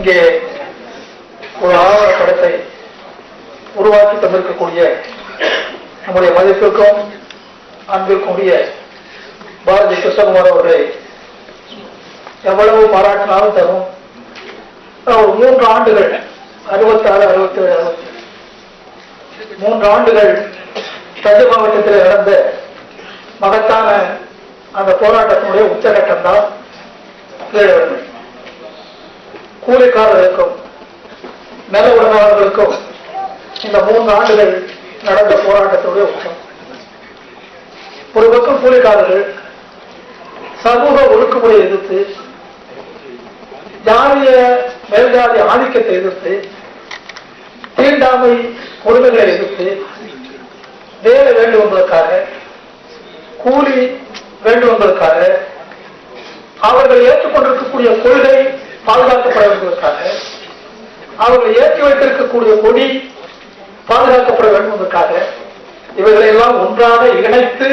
இங்கே ஒரு ஆவணப்படத்தை உருவாக்கி தந்திருக்கக்கூடிய நம்முடைய மதிப்பிற்கும் அன்பிற்குரிய பாரதி கிருஷ்ணகுமார் அவர்களை எவ்வளவு பாராட்டினாலும் தரும். ஒரு மூன்று ஆண்டுகள் அறுபத்தாறு அறுபத்தேழு அறுபத்தி மூன்று ஆண்டுகள் தஞ்சை மாவட்டத்தில் நடந்த மகத்தான அந்த போராட்டத்தினுடைய உச்சகட்டம் தான் வேடுவன்மை கூலிக்காரர்களுக்கும் நில உடனாளர்களுக்கும் இந்த மூன்று ஆண்டுகள் நடந்த போராட்டத்துடைய உச்சம். ஒரு பக்கம் கூலிக்காரர்கள் சமூக ஒழுக்குமுறை எதிர்த்து ஜாதிய மேல்ஜாதி ஆதிக்கத்தை எதிர்த்து தீண்டாமை கொடுமைகளை எதிர்த்து வேலை வேண்டுவங்களுக்காக கூலி வேண்டுவங்களுக்காக அவர்கள் ஏற்றுக்கொண்டிருக்கக்கூடிய கொள்கை பாதுகாக்கப்பட வேண்டுவதற்காக அவர்கள் ஏற்றி வைத்திருக்கக்கூடிய கொடி பாதுகாக்கப்பட வேண்டும் என்பதற்காக இவர்களை எல்லாம் ஒன்றாக இணைத்து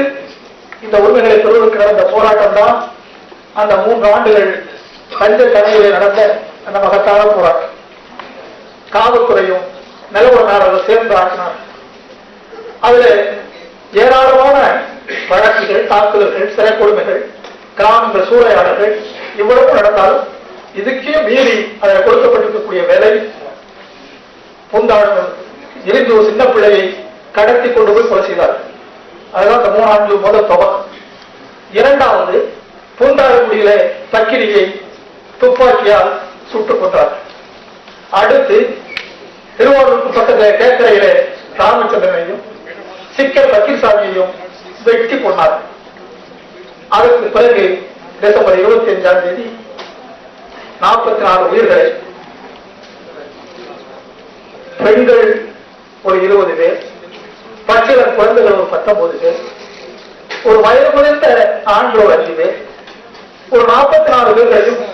இந்த உரிமைகளை பெறுவதற்கு நடந்த போராட்டம் தான் அந்த மூன்று ஆண்டுகள் தஞ்சை தலைமையில் நடந்த அந்த மகத்தான போராட்டம். காவல்துறையும் நிலவரனாளர்கள் சேர்ந்து ஆட்டினார் அதுல ஏராளமான வழக்குகள் தாக்குதல்கள் சிறை கொடுமைகள் கிராமங்கள் சூறையாடல்கள் இவ்வளவு நடந்தாலும் இதுக்கே மீறி அதில் கொடுக்கப்பட்டிருக்கக்கூடிய வேலை பூந்தாழ் இருந்து ஒரு சின்ன பிள்ளையை கடத்தி கொண்டு போய் கொலை செய்தார். அதுதான் அந்த மூணு ஆண்டு முதல் துவக்கம் இரண்டாவது பூந்தாழக்குடியில தக்கிரியை துப்பாக்கியால் சுட்டுக் கொண்டார் அடுத்து திருவாரூருக்கு பக்கத்தில் கேக்கரையில ராமச்சந்திரனையும் சிக்கல் பக்கீர்சாமியையும் வெட்டி கொண்டார் அதற்கு பிறகு டிசம்பர் இருபத்தி அஞ்சாம் தேதி நாற்பத்தி நாலு உயிர்கள். பெண்கள் ஒரு இருபது பேர். பச்சிளம் குழந்தைகள் ஒரு பத்தொன்பது பேர். ஒரு வயது முதிர்ந்த ஆண்கள் அஞ்சு பேர். ஒரு நாற்பத்தி நாலு பேர்களையும்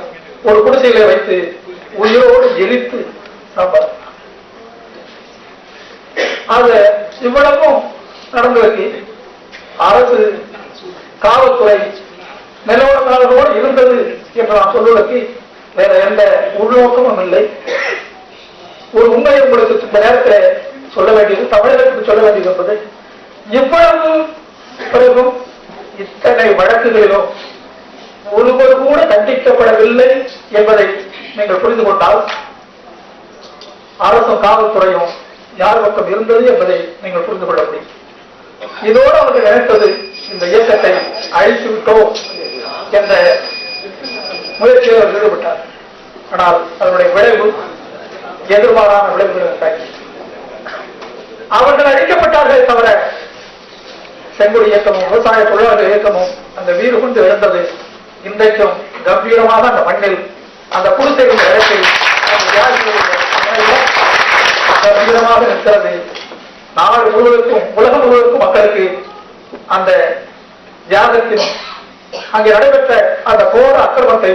ஒரு குடிசையில வைத்து உயிரோடு எரித்து சாப்பாடு. ஆக இவ்வளவும் நடந்திருக்கு. அரசு காவல்துறை நிலவரங்களோடு இருந்தது என்று நான் சொல்வதற்கு வேற எந்த உள்நோக்கமும் இல்லை. ஒரு உண்மை உங்களுக்கு இந்த நேரத்தில் சொல்ல வேண்டியது தமிழகத்துக்கு சொல்ல வேண்டியது என்பது இவ்வளவு பிறகும் இத்தனை வழக்குகளிலும் ஒருவர் கூட தண்டிக்கப்படவில்லை என்பதை நீங்கள் புரிந்து கொண்டால் அரசும் காவல்துறையும் யார் பக்கம் இருந்தது என்பதை நீங்கள் புரிந்து கொள்ள முடியும். இதோடு அவர்கள் நினைத்தது இந்த இயக்கத்தை அழித்து விட்டோம் என்ற முயற்சியில் அவர் ஈடுபட்டார். ஆனால் அதனுடைய விளைவு எதிர்மாறான விளைவுகள் உண்டாக்கி அவர்கள் அழிக்கப்பட்டார்களே தவிர செங்கொடி இயக்கமும் விவசாய தொழிலாளர் இயக்கமும் அந்த வீடு கொண்டு இழந்தது இன்றைக்கும் கம்பீரமாக அந்த மண்ணில் அந்த குடிசைகளின் இடத்தில் கம்பீரமாக நிற்கிறது. நாடு முழுவதற்கும் உலகம் முழுவதற்கும் மக்களுக்கு அந்த தியாகத்தின் அங்கே நடைபெற்ற அந்த போர அக்கிரமத்தை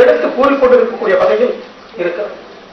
எடுத்து கூறிக்கொண்டிருக்கக்கூடிய வகையில் இருக்கிறது.